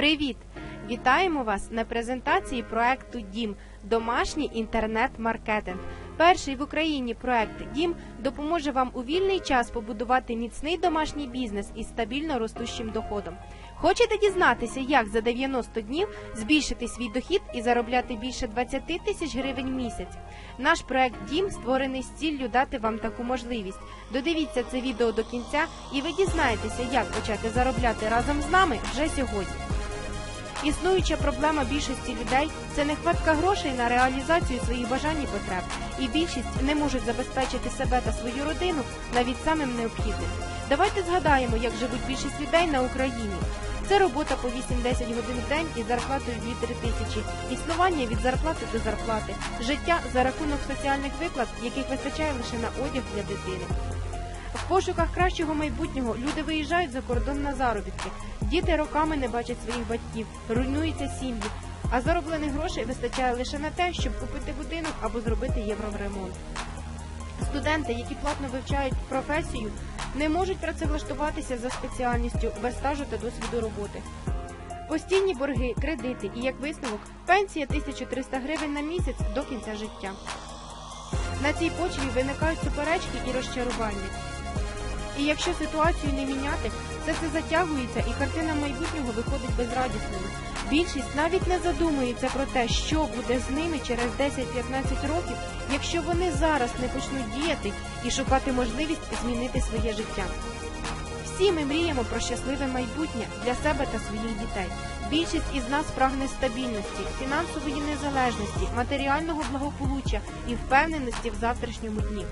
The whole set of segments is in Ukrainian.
Привіт! Вітаємо вас на презентації проекту Дім Домашній інтернет-маркетинг. Перший в Україні проект Дім допоможе вам у вільний час побудувати міцний домашній бізнес із стабільно ростущим доходом. Хочете дізнатися, як за 90 днів збільшити свій дохід і заробляти більше 20 тисяч гривень в місяць? Наш проект Дім створений з ціллю дати вам таку можливість. Додивіться це відео до кінця, і ви дізнаєтеся, як почати заробляти разом з нами вже сьогодні. Існуюча проблема більшості людей це нехватка грошей на реалізацію своїх бажань і потреб, і більшість не можуть забезпечити себе та свою родину навіть самим необхідним. Давайте згадаємо, як живуть більшість людей на Україні. Це робота по 8-10 годин в день із зарплатою 2-3 тисячі, існування від зарплати до зарплати, життя за рахунок соціальних виплат, яких вистачає лише на одяг для дитини. В пошуках кращого майбутнього люди виїжджають за кордон на заробітки. Діти роками не бачать своїх батьків, руйнуються сім'ї, а зароблених грошей вистачає лише на те, щоб купити будинок або зробити євроремонт. Студенти, які платно вивчають професію, не можуть працевлаштуватися за спеціальністю без стажу та досвіду роботи. Постійні борги, кредити і як висновок пенсія 1300 гривень на місяць до кінця життя. На цій почві виникають суперечки і розчарування. І якщо ситуацію не міняти, все це затягується і картина майбутнього виходить безрадісною. Більшість навіть не задумується про те, що буде з ними через 10-15 років, якщо вони зараз не почнуть діяти і шукати можливість змінити своє життя. Всі ми мріємо про щасливе майбутнє для себе та своїх дітей. Більшість із нас прагне стабільності, фінансової незалежності, матеріального благополуччя і впевненості в завтрашньому дні.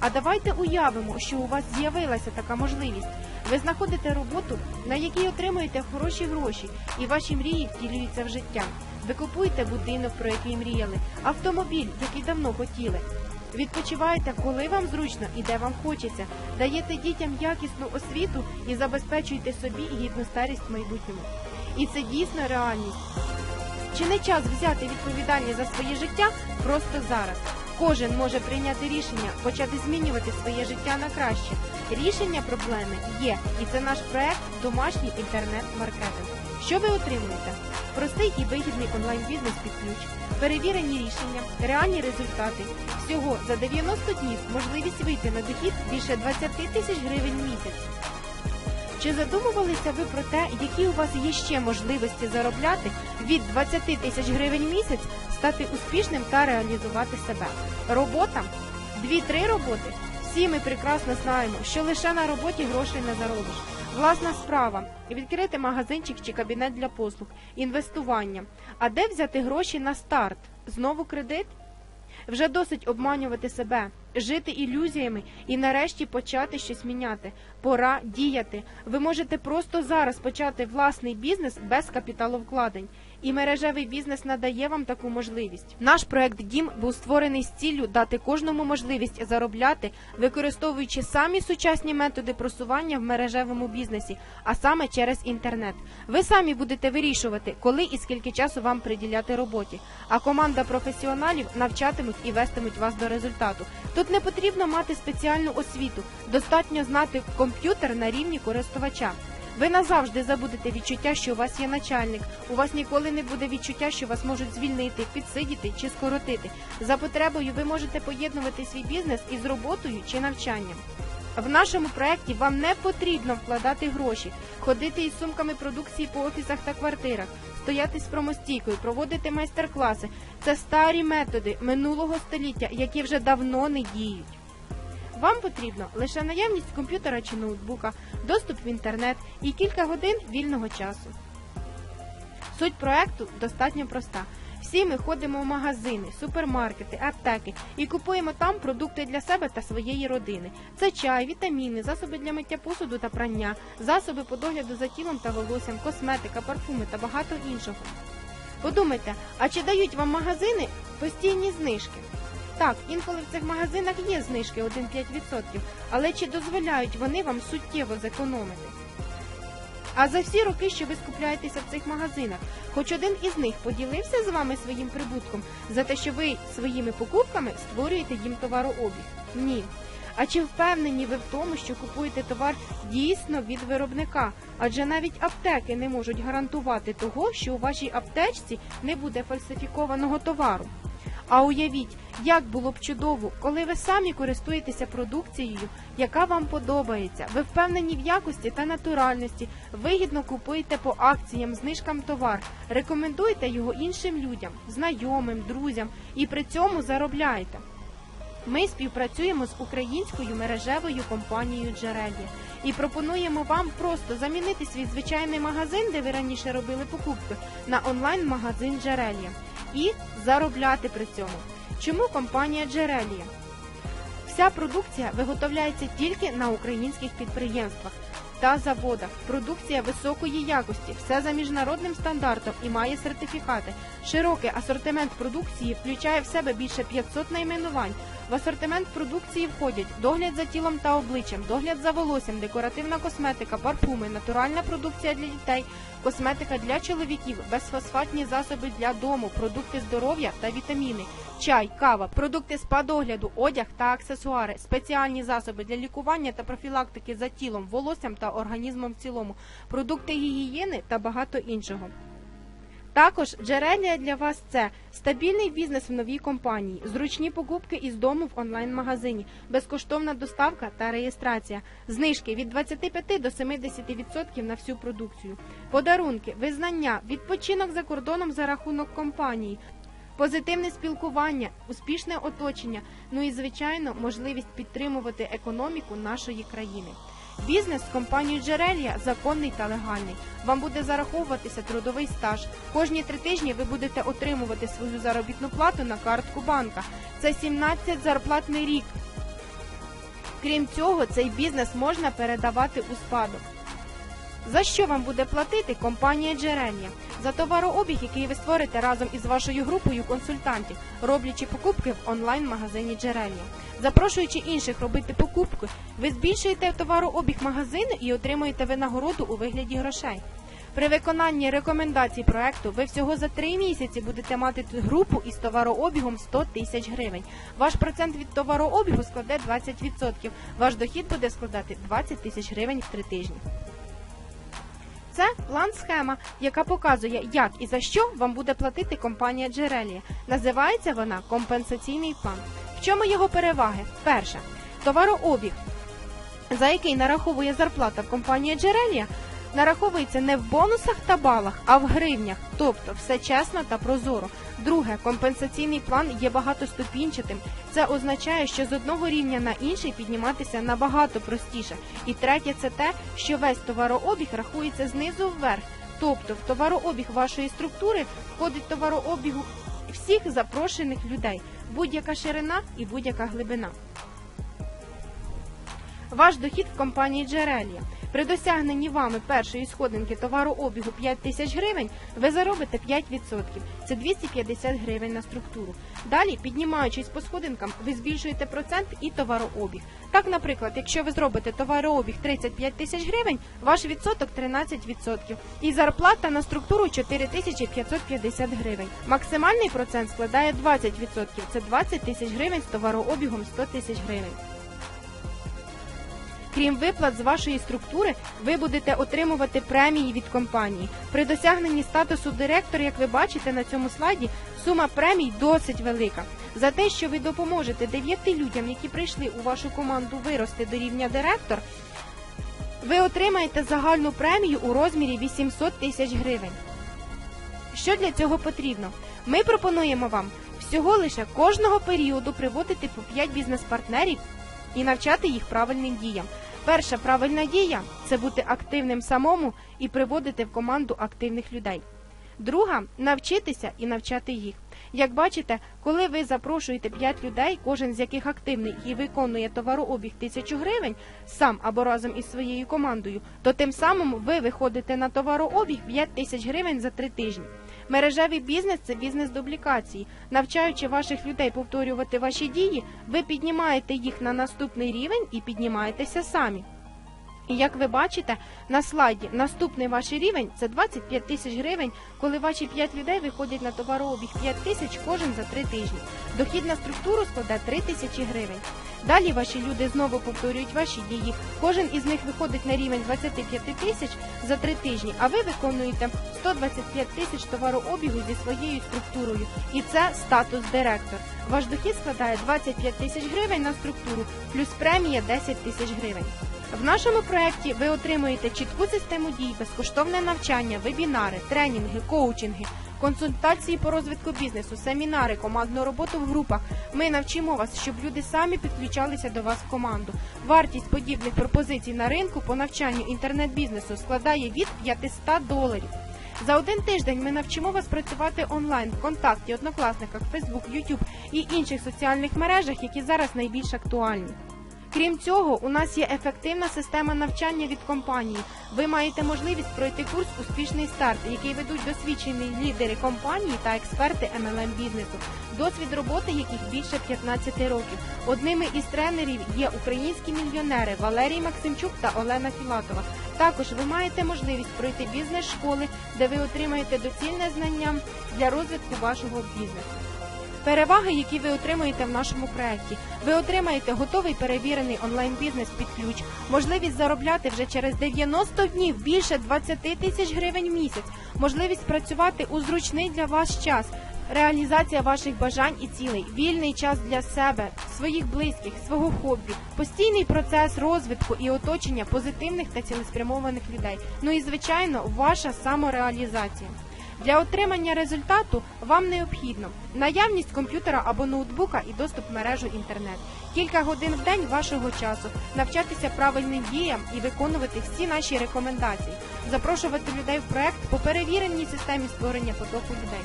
А давайте уявимо, що у вас з'явилася така можливість. Ви знаходите роботу, на якій отримуєте хороші гроші, і ваші мрії втілюються в життя. Ви купуєте будинок, про який мріяли, автомобіль, який давно хотіли. Відпочиваєте, коли вам зручно і де вам хочеться, даєте дітям якісну освіту і забезпечуєте собі гідну старість в майбутньому. І це дійсно реальність. Чи не час взяти відповідальність за своє життя просто зараз? Кожен може прийняти рішення почати змінювати своє життя на краще. Рішення проблеми є, і це наш проект Домашній інтернет-маркетинг. Що ви отримуєте? Простий і вигідний онлайн-бізнес під ключ, перевірені рішення, реальні результати. Всього за 90 днів можливість вийти на дохід більше 20 тисяч гривень місяць. Чи задумувалися ви про те, які у вас є ще можливості заробляти від 20 тисяч гривень місяць, стати успішним та реалізувати себе? Робота? Дві-три роботи? Всі ми прекрасно знаємо, що лише на роботі грошей не заробиш. Власна справа відкрити магазинчик чи кабінет для послуг, інвестування. А де взяти гроші на старт? Знову кредит? Вже досить обманювати себе, жити ілюзіями і нарешті почати щось міняти. Пора діяти. Ви можете просто зараз почати власний бізнес без капіталовкладень. І мережевий бізнес надає вам таку можливість. Наш проект Дім був створений з ціллю дати кожному можливість заробляти, використовуючи самі сучасні методи просування в мережевому бізнесі, а саме через інтернет. Ви самі будете вирішувати, коли і скільки часу вам приділяти роботі. А команда професіоналів навчатимуть і вестимуть вас до результату. Тут не потрібно мати спеціальну освіту, достатньо знати комп'ютер на рівні користувача. Ви назавжди забудете відчуття, що у вас є начальник. У вас ніколи не буде відчуття, що вас можуть звільнити, підсидіти чи скоротити. За потребою ви можете поєднувати свій бізнес із роботою чи навчанням. В нашому проєкті вам не потрібно вкладати гроші, ходити із сумками продукції по офісах та квартирах, стояти з промостійкою, проводити майстер-класи. Це старі методи минулого століття, які вже давно не діють. Вам потрібно лише наявність комп'ютера чи ноутбука, доступ в інтернет і кілька годин вільного часу. Суть проекту достатньо проста. Всі ми ходимо в магазини, супермаркети, аптеки і купуємо там продукти для себе та своєї родини. Це чай, вітаміни, засоби для миття посуду та прання, засоби по догляду за тілом та волоссям, косметика, парфуми та багато іншого. Подумайте, а чи дають вам магазини постійні знижки? Так, інколи в цих магазинах є знижки 1-5%, але чи дозволяють вони вам суттєво зекономити? А за всі роки, що ви скупляєтеся в цих магазинах, хоч один із них поділився з вами своїм прибутком за те, що ви своїми покупками створюєте їм товарообіг? Ні. А чи впевнені ви в тому, що купуєте товар дійсно від виробника? Адже навіть аптеки не можуть гарантувати того, що у вашій аптечці не буде фальсифікованого товару. А уявіть, як було б чудово, коли ви самі користуєтеся продукцією, яка вам подобається. Ви впевнені в якості та натуральності, вигідно купуєте по акціям, знижкам товар, рекомендуєте його іншим людям, знайомим, друзям і при цьому заробляєте. Ми співпрацюємо з українською мережевою компанією Джерелія і пропонуємо вам просто замінити свій звичайний магазин, де ви раніше робили покупки, на онлайн-магазин Джерелія і заробляти при цьому. Чому компанія Джерелія? Вся продукція виготовляється тільки на українських підприємствах та заводах. Продукція високої якості, все за міжнародним стандартом і має сертифікати. Широкий асортимент продукції включає в себе більше 500 найменувань. В асортимент продукції входять догляд за тілом та обличчям, догляд за волоссям, декоративна косметика, парфуми, натуральна продукція для дітей, косметика для чоловіків, безфосфатні засоби для дому, продукти здоров'я та вітаміни, чай, кава, продукти спа-догляду, одяг та аксесуари, спеціальні засоби для лікування та профілактики за тілом, волоссям та організмом в цілому, продукти гігієни та багато іншого. Також джерелія для вас це стабільний бізнес в новій компанії, зручні покупки із дому в онлайн-магазині, безкоштовна доставка та реєстрація, знижки від 25 до 70% на всю продукцію, подарунки, визнання, відпочинок за кордоном за рахунок компанії. Позитивне спілкування, успішне оточення, ну і звичайно можливість підтримувати економіку нашої країни. Бізнес з компанією Джерелія законний та легальний. Вам буде зараховуватися трудовий стаж. Кожні три тижні ви будете отримувати свою заробітну плату на картку банка. Це 17 зарплатний рік. Крім цього, цей бізнес можна передавати у спадок. За що вам буде платити компанія Джерелія? За товарообіг, який ви створите разом із вашою групою консультантів, роблячи покупки в онлайн-магазині Джерелія. Запрошуючи інших робити покупки, ви збільшуєте товарообіг магазину і отримуєте винагороду у вигляді грошей. При виконанні рекомендацій проекту ви всього за три місяці будете мати групу із товарообігом 100 тисяч гривень. Ваш процент від товарообігу складе 20%. Ваш дохід буде складати 20 тисяч гривень в три тижні. Це план-схема, яка показує, як і за що вам буде платити компанія Джерелі. Називається вона компенсаційний план. В чому його переваги? Перше, товарообіг, за який нараховує зарплата компанія Джерелія, нараховується не в бонусах та балах, а в гривнях, тобто все чесно та прозоро. Друге, компенсаційний план є багатоступінчатим. Це означає, що з одного рівня на інший підніматися набагато простіше. І третє, це те, що весь товарообіг рахується знизу вверх. Тобто в товарообіг вашої структури входить товарообігу всіх запрошених людей, будь-яка ширина і будь-яка глибина. Ваш дохід в компанії Джерелія. При досягненні вами першої сходинки товарообігу 5 тисяч гривень ви заробите 5%. Це 250 гривень на структуру. Далі, піднімаючись по сходинкам, ви збільшуєте процент і товарообіг. Так, наприклад, якщо ви зробите товарообіг 35 тисяч гривень, ваш відсоток 13%. І зарплата на структуру 4550 гривень. Максимальний процент складає 20%. Це 20 тисяч гривень з товарообігом 100 тисяч гривень. Крім виплат з вашої структури, ви будете отримувати премії від компанії. При досягненні статусу директор, як ви бачите на цьому слайді, сума премій досить велика. За те, що ви допоможете дев'яти людям, які прийшли у вашу команду вирости до рівня директор, ви отримаєте загальну премію у розмірі 800 тисяч гривень. Що для цього потрібно? Ми пропонуємо вам всього лише кожного періоду приводити по 5 бізнес-партнерів і навчати їх правильним діям. Перша правильна дія це бути активним самому і приводити в команду активних людей. Друга навчитися і навчати їх. Як бачите, коли ви запрошуєте 5 людей, кожен з яких активний і виконує товарообіг 1000 гривень сам або разом із своєю командою, то тим самим ви виходите на товарообіг 5 тисяч гривень за 3 тижні. Мережевий бізнес це бізнес дублікації. Навчаючи ваших людей повторювати ваші дії, ви піднімаєте їх на наступний рівень і піднімаєтеся самі. І як ви бачите на слайді, наступний ваш рівень це 25 тисяч гривень, коли ваші 5 людей виходять на товарообіг 5 тисяч кожен за 3 тижні. Дохід на структуру складе 3 тисячі гривень. Далі ваші люди знову повторюють ваші дії. Кожен із них виходить на рівень 25 тисяч за 3 тижні, а ви виконуєте 125 тисяч товарообігу зі своєю структурою. І це статус директор. Ваш дохід складає 25 тисяч гривень на структуру, плюс премія 10 тисяч гривень. В нашому проєкті ви отримуєте чітку систему дій, безкоштовне навчання, вебінари, тренінги, коучинги, консультації по розвитку бізнесу, семінари, командну роботу в групах. Ми навчимо вас, щоб люди самі підключалися до вас в команду. Вартість подібних пропозицій на ринку по навчанню інтернет-бізнесу складає від 500 доларів. За один тиждень ми навчимо вас працювати онлайн в контакті, однокласниках, Фейсбук, Ютуб і інших соціальних мережах, які зараз найбільш актуальні. Крім цього, у нас є ефективна система навчання від компанії. Ви маєте можливість пройти курс Успішний старт, який ведуть досвідчені лідери компанії та експерти MLM бізнесу, досвід роботи яких більше 15 років. Одними із тренерів є українські мільйонери Валерій Максимчук та Олена Філатова. Також ви маєте можливість пройти бізнес-школи, де ви отримаєте доцільне знання для розвитку вашого бізнесу. Переваги, які ви отримуєте в нашому проєкті. Ви отримаєте готовий перевірений онлайн-бізнес під ключ, можливість заробляти вже через 90 днів більше 20 тисяч гривень в місяць, можливість працювати у зручний для вас час. Реалізація ваших бажань і цілей, вільний час для себе, своїх близьких, свого хобі, постійний процес розвитку і оточення позитивних та цілеспрямованих людей. Ну і звичайно, ваша самореалізація. Для отримання результату вам необхідно наявність комп'ютера або ноутбука і доступ в мережу інтернет, кілька годин в день вашого часу, навчатися правильним діям і виконувати всі наші рекомендації, запрошувати людей в проект по перевіреній системі створення потоку людей.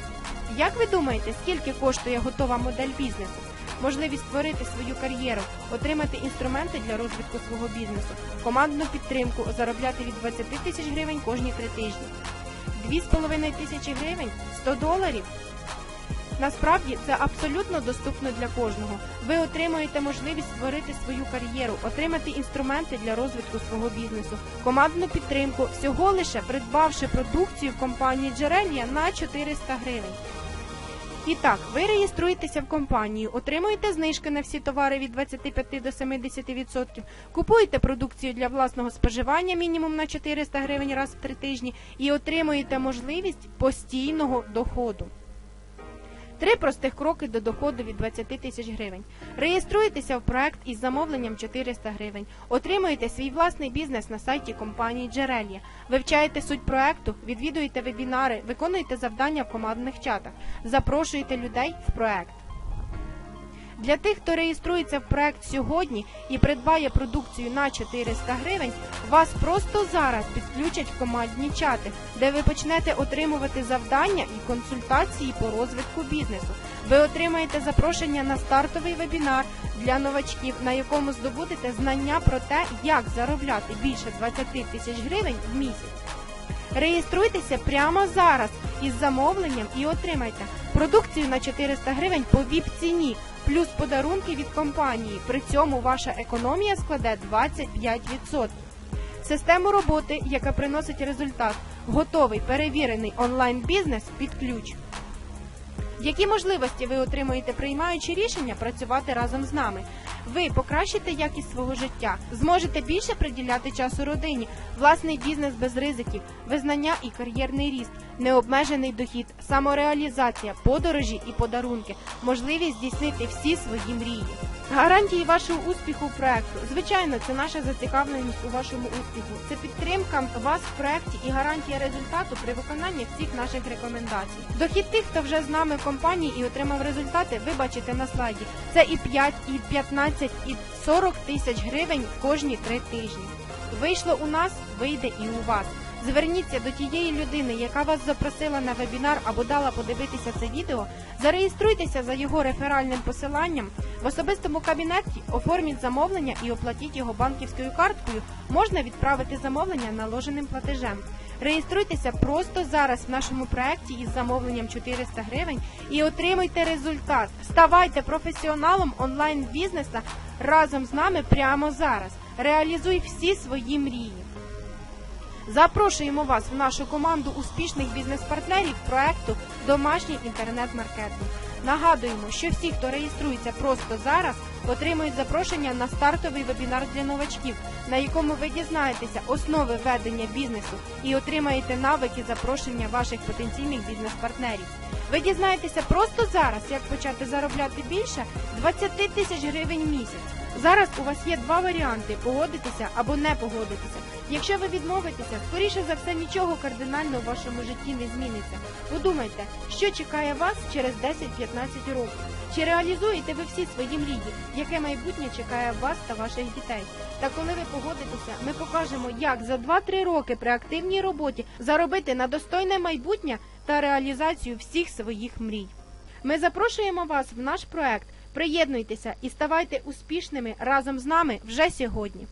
Як ви думаєте, скільки коштує готова модель бізнесу? Можливість створити свою кар'єру, отримати інструменти для розвитку свого бізнесу, командну підтримку, заробляти від 20 тисяч гривень кожні три тижні. 2,5 тисячі гривень 100 доларів. Насправді це абсолютно доступно для кожного. Ви отримуєте можливість створити свою кар'єру, отримати інструменти для розвитку свого бізнесу, командну підтримку, всього лише придбавши продукцію в компанії Джерелія на 400 гривень. І так, ви реєструєтеся в компанію, отримуєте знижки на всі товари від 25 до 70%, купуєте продукцію для власного споживання мінімум на 400 гривень раз в три тижні і отримуєте можливість постійного доходу. Три простих кроки до доходу від 20 тисяч гривень. Реєструєтеся в проект із замовленням 400 гривень. Отримуєте свій власний бізнес на сайті компанії Джерелія. Вивчаєте суть проекту, відвідуєте вебінари, виконуєте завдання в командних чатах, запрошуєте людей в проект. Для тих, хто реєструється в проект сьогодні і придбає продукцію на 400 гривень, вас просто зараз підключать в командні чати, де ви почнете отримувати завдання і консультації по розвитку бізнесу. Ви отримаєте запрошення на стартовий вебінар для новачків, на якому здобудете знання про те, як заробляти більше 20 тисяч гривень в місяць. Реєструйтеся прямо зараз із замовленням і отримайте продукцію на 400 гривень по ВІП-ціні, плюс подарунки від компанії. При цьому ваша економія складе 25%. Систему роботи, яка приносить результат, готовий перевірений онлайн-бізнес під ключ. Які можливості ви отримуєте, приймаючи рішення працювати разом з нами? Ви покращите якість свого життя, зможете більше приділяти часу родині, власний бізнес без ризиків, визнання і кар'єрний ріст, необмежений дохід, самореалізація, подорожі і подарунки, можливість здійснити всі свої мрії. Гарантії вашого успіху проекту. Звичайно, це наша зацікавленість у вашому успіху. Це підтримка вас в проекті і гарантія результату при виконанні всіх наших рекомендацій. Дохід тих, хто вже з нами в компанії і отримав результати, ви бачите на слайді. Це і 5, і 15, і 40 тисяч гривень кожні три тижні. Вийшло у нас, вийде і у вас. Зверніться до тієї людини, яка вас запросила на вебінар або дала подивитися це відео. Зареєструйтеся за його реферальним посиланням в особистому кабінеті, оформіть замовлення і оплатіть його банківською карткою. Можна відправити замовлення наложеним платежем. Реєструйтеся просто зараз в нашому проєкті із замовленням 400 гривень і отримуйте результат. Ставайте професіоналом онлайн бізнеса разом з нами прямо зараз. Реалізуй всі свої мрії. Запрошуємо вас в нашу команду успішних бізнес-партнерів проекту Домашній інтернет-маркетинг. Нагадуємо, що всі, хто реєструється просто зараз, отримують запрошення на стартовий вебінар для новачків, на якому ви дізнаєтеся основи ведення бізнесу і отримаєте навики запрошення ваших потенційних бізнес-партнерів. Ви дізнаєтеся просто зараз, як почати заробляти більше 20 тисяч гривень в місяць. Зараз у вас є два варіанти погодитися або не погодитися. Якщо ви відмовитеся, скоріше за все нічого кардинально в вашому житті не зміниться. Подумайте, що чекає вас через 10-15 років. Чи реалізуєте ви всі свої мрії, яке майбутнє чекає вас та ваших дітей? Та коли ви погодитеся, ми покажемо, як за 2-3 роки при активній роботі заробити на достойне майбутнє та реалізацію всіх своїх мрій. Ми запрошуємо вас в наш проект. Приєднуйтеся і ставайте успішними разом з нами вже сьогодні.